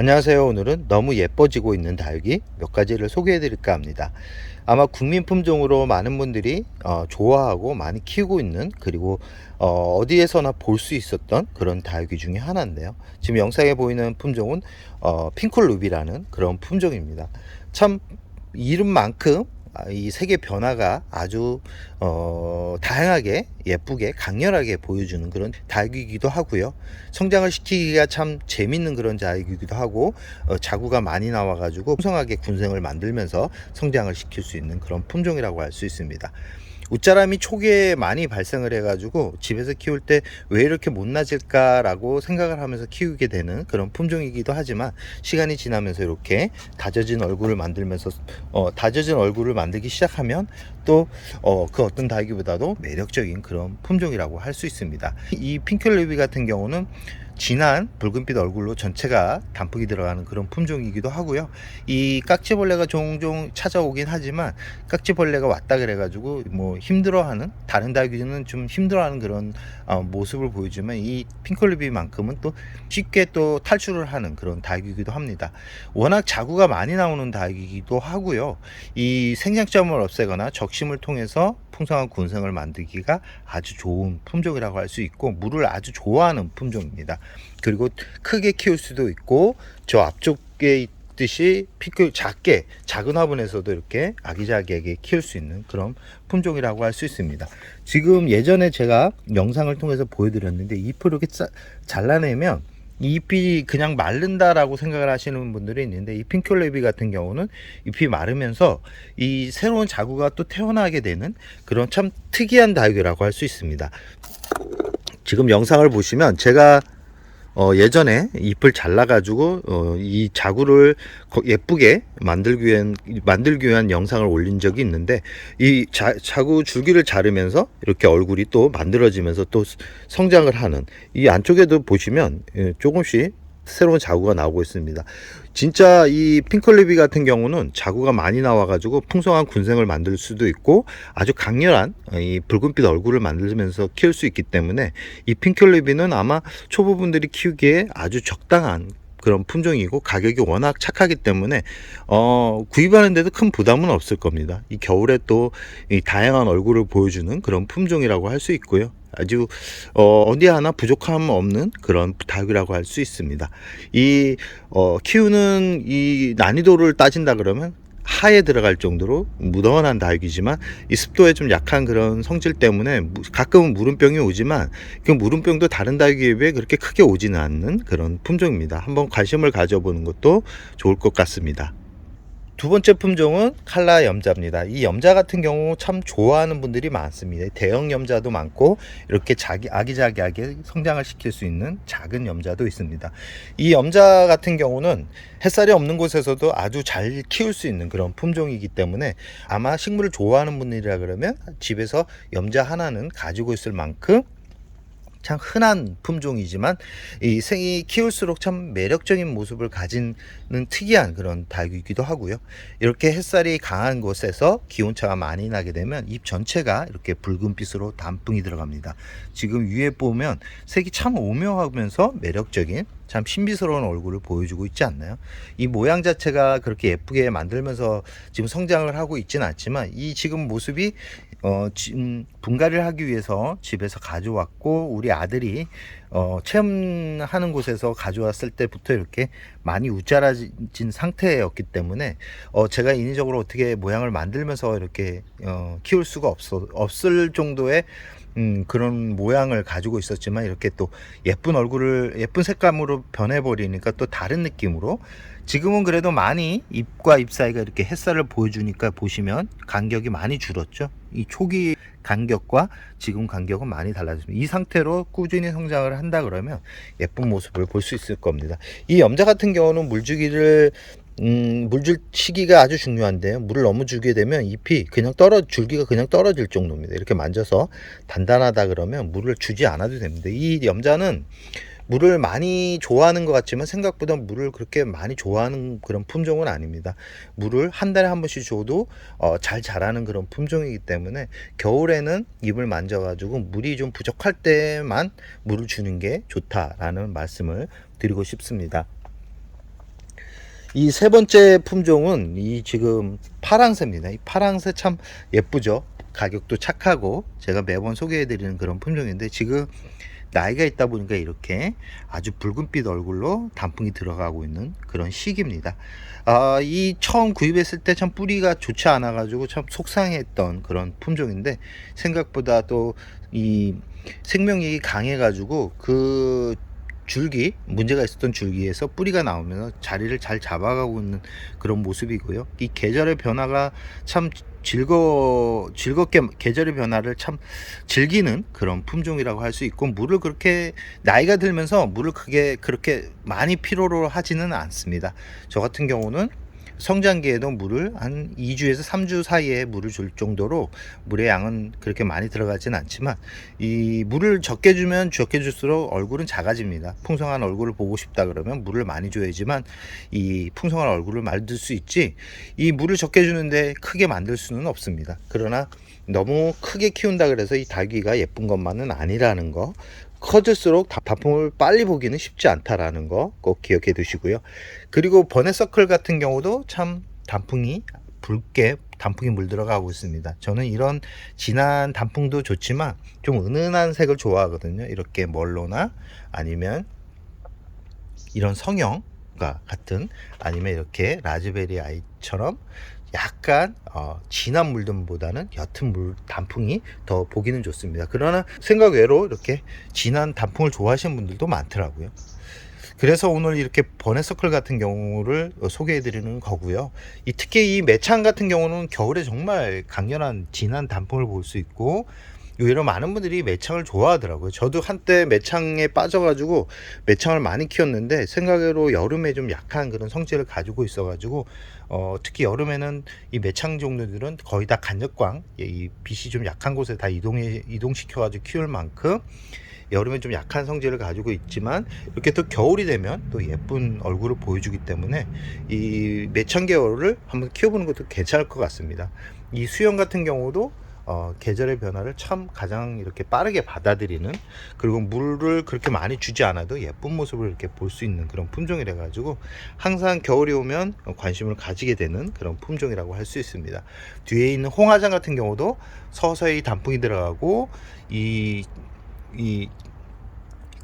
안녕하세요. 오늘은 너무 예뻐지고 있는 다육이 몇 가지를 소개해 드릴까 합니다. 아마 국민 품종으로 많은 분들이 어, 좋아하고 많이 키우고 있는 그리고 어, 어디에서나 볼 수 있었던 그런 다육이 중에 하나인데요. 지금 영상에 보이는 품종은 어, 핑클 루비라는 그런 품종입니다. 참 이름만큼 아, 이 색의 변화가 아주 어, 다양하게 예쁘게 강렬하게 보여주는 그런 다육이기도 하고요. 성장을 시키기가 참 재밌는 그런 다육이기도 하고 어, 자구가 많이 나와가지고 풍성하게 군생을 만들면서 성장을 시킬 수 있는 그런 품종이라고 할 수 있습니다. 웃자람이 초기에 많이 발생을 해가지고 집에서 키울 때 왜 이렇게 못나질까라고 생각을 하면서 키우게 되는 그런 품종이기도 하지만 시간이 지나면서 이렇게 다져진 얼굴을 만들면서 어, 다져진 얼굴을 만들기 시작하면 또 어, 그 어떤 다육이보다도 매력적인 그런 품종이라고 할 수 있습니다. 이 핑클레비 같은 경우는 진한 붉은빛 얼굴로 전체가 단풍이 들어가는 그런 품종이기도 하고요. 이 깍지벌레가 종종 찾아오긴 하지만 깍지벌레가 왔다 그래가지고 뭐 힘들어하는 다른 다육이는 좀 힘들어하는 그런 어, 모습을 보여주면 이 핑클리비만큼은 또 쉽게 또 탈출을 하는 그런 다육이기도 합니다. 워낙 자구가 많이 나오는 다육이기도 하고요. 이 생장점을 없애거나 적심을 통해서 풍성한 군생을 만들기가 아주 좋은 품종이라고 할 수 있고 물을 아주 좋아하는 품종입니다. 그리고 크게 키울 수도 있고 저 앞쪽에 있듯이 피클 작게 작은 화분에서도 이렇게 아기자기하게 키울 수 있는 그런 품종이라고 할 수 있습니다. 지금 예전에 제가 영상을 통해서 보여드렸는데 잎을 이렇게 짜, 잘라내면 이 잎이 그냥 마른다라고 생각을 하시는 분들이 있는데 이 핑클레비 같은 경우는 잎이 마르면서 이 새로운 자구가 또 태어나게 되는 그런 참 특이한 다육이라고 할 수 있습니다. 지금 영상을 보시면 제가 어, 예전에 잎을 잘라가지고 어, 이 자구를 거- 예쁘게 만들기 위한 만들기 위한 영상을 올린 적이 있는데 이 자, 자구 줄기를 자르면서 이렇게 얼굴이 또 만들어지면서 또 스- 성장을 하는 이 안쪽에도 보시면 예, 조금씩 새로운 자구가 나오고 있습니다. 진짜 이 핑클리비 같은 경우는 자구가 많이 나와가지고 풍성한 군생을 만들 수도 있고 아주 강렬한 이 붉은빛 얼굴을 만들면서 키울 수 있기 때문에 이 핑클리비는 아마 초보분들이 키우기에 아주 적당한 그런 품종이고 가격이 워낙 착하기 때문에 어 구입하는데도 큰 부담은 없을 겁니다. 이 겨울에 또 이 다양한 얼굴을 보여주는 그런 품종이라고 할 수 있고요. 아주 어 어디 하나 부족함 없는 그런 닭이라고 할 수 있습니다. 이 어, 키우는 이 난이도를 따진다 그러면 하에 들어갈 정도로 무던한 닭이지만 이 습도에 좀 약한 그런 성질 때문에 무- 가끔은 물음병이 오지만 그 물음병도 다른 닭에 비해 그렇게 크게 오지는 않는 그런 품종입니다. 한번 관심을 가져보는 것도 좋을 것 같습니다. 두 번째 품종은 칼라 염자입니다. 이 염자 같은 경우 참 좋아하는 분들이 많습니다. 대형 염자도 많고 이렇게 자기 아기자기하게 성장을 시킬 수 있는 작은 염자도 있습니다. 이 염자 같은 경우는 햇살이 없는 곳에서도 아주 잘 키울 수 있는 그런 품종이기 때문에 아마 식물을 좋아하는 분들이라 그러면 집에서 염자 하나는 가지고 있을 만큼 참 흔한 품종이지만 이 생이 키울수록 참 매력적인 모습을 가지는 특이한 그런 닭이기도 하고요. 이렇게 햇살이 강한 곳에서 기온차가 많이 나게 되면 잎 전체가 이렇게 붉은빛으로 단풍이 들어갑니다. 지금 위에 보면 색이 참 오묘하면서 매력적인 참 신비스러운 얼굴을 보여주고 있지 않나요? 이 모양 자체가 그렇게 예쁘게 만들면서 지금 성장을 하고 있지는 않지만 이 지금 모습이 어, 지금 분갈이를 하기 위해서 집에서 가져왔고 우리 아들이 어, 체험하는 곳에서 가져왔을 때부터 이렇게 많이 우짜라진 상태였기 때문에 어, 제가 인위적으로 어떻게 모양을 만들면서 이렇게 어, 키울 수가 없어 없을 정도의 음, 그런 모양을 가지고 있었지만 이렇게 또 예쁜 얼굴을 예쁜 색감으로 변해버리니까 또 다른 느낌으로 지금은 그래도 많이 잎과 잎 사이가 이렇게 햇살을 보여주니까 보시면 간격이 많이 줄었죠. 이 초기 간격과 지금 간격은 많이 달라집니다. 이 상태로 꾸준히 성장을 한다 그러면 예쁜 모습을 볼 수 있을 겁니다. 이 염자 같은 경우는 물주기를 음, 물줄 시기가 아주 중요한데요. 물을 너무 주게 되면 잎이 그냥 떨어 줄기가 그냥 떨어질 정도입니다. 이렇게 만져서 단단하다 그러면 물을 주지 않아도 됩니다. 이 염자는 물을 많이 좋아하는 것 같지만 생각보다 물을 그렇게 많이 좋아하는 그런 품종은 아닙니다. 물을 한 달에 한 번씩 줘도 어, 잘 자라는 그런 품종이기 때문에 겨울에는 잎을 만져가지고 물이 좀 부족할 때만 물을 주는 게 좋다라는 말씀을 드리고 싶습니다. 이 세 번째 품종은 이 지금 파랑새입니다. 이 파랑새 참 예쁘죠. 가격도 착하고 제가 매번 소개해드리는 그런 품종인데 지금 나이가 있다 보니까 이렇게 아주 붉은빛 얼굴로 단풍이 들어가고 있는 그런 시기입니다. 아, 이 처음 구입했을 때 참 뿌리가 좋지 않아 가지고 참 속상했던 그런 품종인데 생각보다 또 이 생명력이 강해 가지고 그 줄기 문제가 있었던 줄기에서 뿌리가 나오면서 자리를 잘 잡아가고 있는 그런 모습이고요. 이 계절의 변화가 참 즐거 즐겁게 계절의 변화를 참 즐기는 그런 품종이라고 할 수 있고 물을 그렇게 나이가 들면서 물을 크게 그렇게 많이 필요로 하지는 않습니다. 저 같은 경우는 성장기에도 물을 한 2주에서 3주 사이에 물을 줄 정도로 물의 양은 그렇게 많이 들어가진 않지만 이 물을 적게 주면 적게 줄수록 얼굴은 작아집니다. 풍성한 얼굴을 보고 싶다 그러면 물을 많이 줘야지만 이 풍성한 얼굴을 만들 수 있지 이 물을 적게 주는데 크게 만들 수는 없습니다. 그러나 너무 크게 키운다 그래서 이 닭이가 예쁜 것만은 아니라는 거 커질수록 다- 단풍을 빨리 보기는 쉽지 않다라는 거 꼭 기억해 두시고요. 그리고 버넷서클 같은 경우도 참 단풍이 붉게 단풍이 물들어가고 있습니다. 저는 이런 진한 단풍도 좋지만 좀 은은한 색을 좋아하거든요. 이렇게 멀로나 아니면 이런 성형과 같은 아니면 이렇게 라즈베리 아이처럼 약간 어, 진한 물들보다는 옅은 물 단풍이 더 보기는 좋습니다. 그러나 생각 외로 이렇게 진한 단풍을 좋아하시는 분들도 많더라고요. 그래서 오늘 이렇게 버넷서클 같은 경우를 소개해 드리는 거고요. 이 특히 이 매창 같은 경우는 겨울에 정말 강렬한 진한 단풍을 볼 수 있고 의외로 많은 분들이 매창을 좋아하더라고요. 저도 한때 매창에 빠져가지고 매창을 많이 키웠는데 생각외로 여름에 좀 약한 그런 성질을 가지고 있어가지고 어, 특히 여름에는 이 매창 종류들은 거의 다 간접광, 이 빛이 좀 약한 곳에 다 이동해 이동시켜가지고 키울 만큼 여름에 좀 약한 성질을 가지고 있지만 이렇게 또 겨울이 되면 또 예쁜 얼굴을 보여주기 때문에 이 매창 계열을 한번 키워보는 것도 괜찮을 것 같습니다. 이 수영 같은 경우도 어, 계절의 변화를 참 가장 이렇게 빠르게 받아들이는 그리고 물을 그렇게 많이 주지 않아도 예쁜 모습을 이렇게 볼 수 있는 그런 품종이라 가지고 항상 겨울이 오면 관심을 가지게 되는 그런 품종이라고 할 수 있습니다. 뒤에 있는 홍화장 같은 경우도 서서히 단풍이 들어가고 이, 이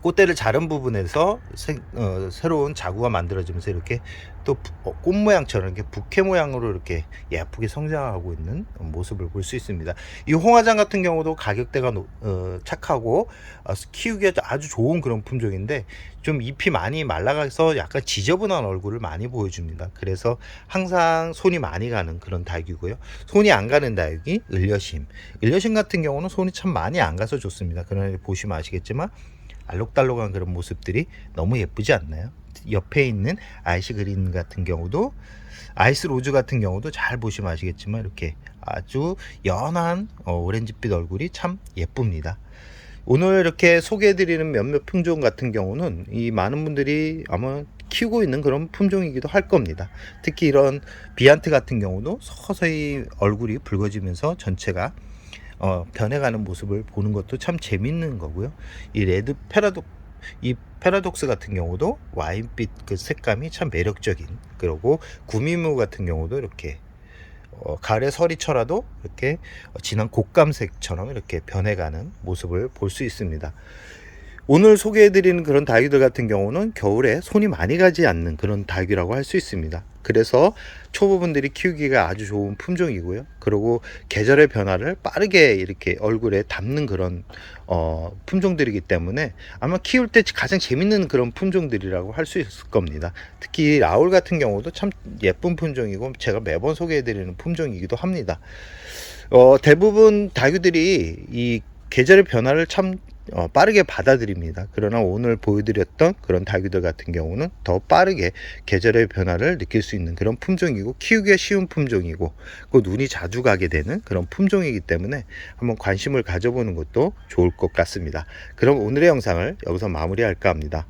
꽃대를 자른 부분에서 생- 어, 새로운 자구가 만들어지면서 이렇게 또 부- 어, 꽃 모양처럼 이렇게 부케 모양으로 이렇게 예쁘게 성장하고 있는 모습을 볼 수 있습니다. 이 홍화장 같은 경우도 가격대가 노- 어, 착하고 어, 키우기가 아주 좋은 그런 품종인데 좀 잎이 많이 말라가서 약간 지저분한 얼굴을 많이 보여줍니다. 그래서 항상 손이 많이 가는 그런 닭이고요. 손이 안 가는 닭이 을려심. 을려심 같은 경우는 손이 참 많이 안 가서 좋습니다. 그러나 보시면 아시겠지만 알록달록한 그런 모습들이 너무 예쁘지 않나요? 옆에 있는 아이스 그린 같은 경우도 아이스 로즈 같은 경우도 잘 보시면 아시겠지만 이렇게 아주 연한 어, 오렌지빛 얼굴이 참 예쁩니다. 오늘 이렇게 소개해드리는 몇몇 품종 같은 경우는 이 많은 분들이 아마 키우고 있는 그런 품종이기도 할 겁니다. 특히 이런 비안트 같은 경우도 서서히 얼굴이 붉어지면서 전체가 어, 변해가는 모습을 보는 것도 참 재밌는 거고요. 이 레드 페라독 이 페라독스 같은 경우도 와인빛 그 색감이 참 매력적인 그리고 구미무 같은 경우도 이렇게 어, 가을에 설이 쳐라도 이렇게 진한 곶감색처럼 이렇게 변해가는 모습을 볼 수 있습니다. 오늘 소개해드리는 그런 다육들 같은 경우는 겨울에 손이 많이 가지 않는 그런 다육이라고 할 수 있습니다. 그래서 초보분들이 키우기가 아주 좋은 품종이고요. 그리고 계절의 변화를 빠르게 이렇게 얼굴에 담는 그런 어, 품종들이기 때문에 아마 키울 때 가장 재밌는 그런 품종들이라고 할 수 있을 겁니다. 특히 라울 같은 경우도 참 예쁜 품종이고 제가 매번 소개해드리는 품종이기도 합니다. 어, 대부분 다육들이 이 계절의 변화를 참 어, 빠르게 받아들입니다. 그러나 오늘 보여드렸던 그런 닭이들 같은 경우는 더 빠르게 계절의 변화를 느낄 수 있는 그런 품종이고 키우기가 쉬운 품종이고 그 눈이 자주 가게 되는 그런 품종이기 때문에 한번 관심을 가져보는 것도 좋을 것 같습니다. 그럼 오늘의 영상을 여기서 마무리할까 합니다.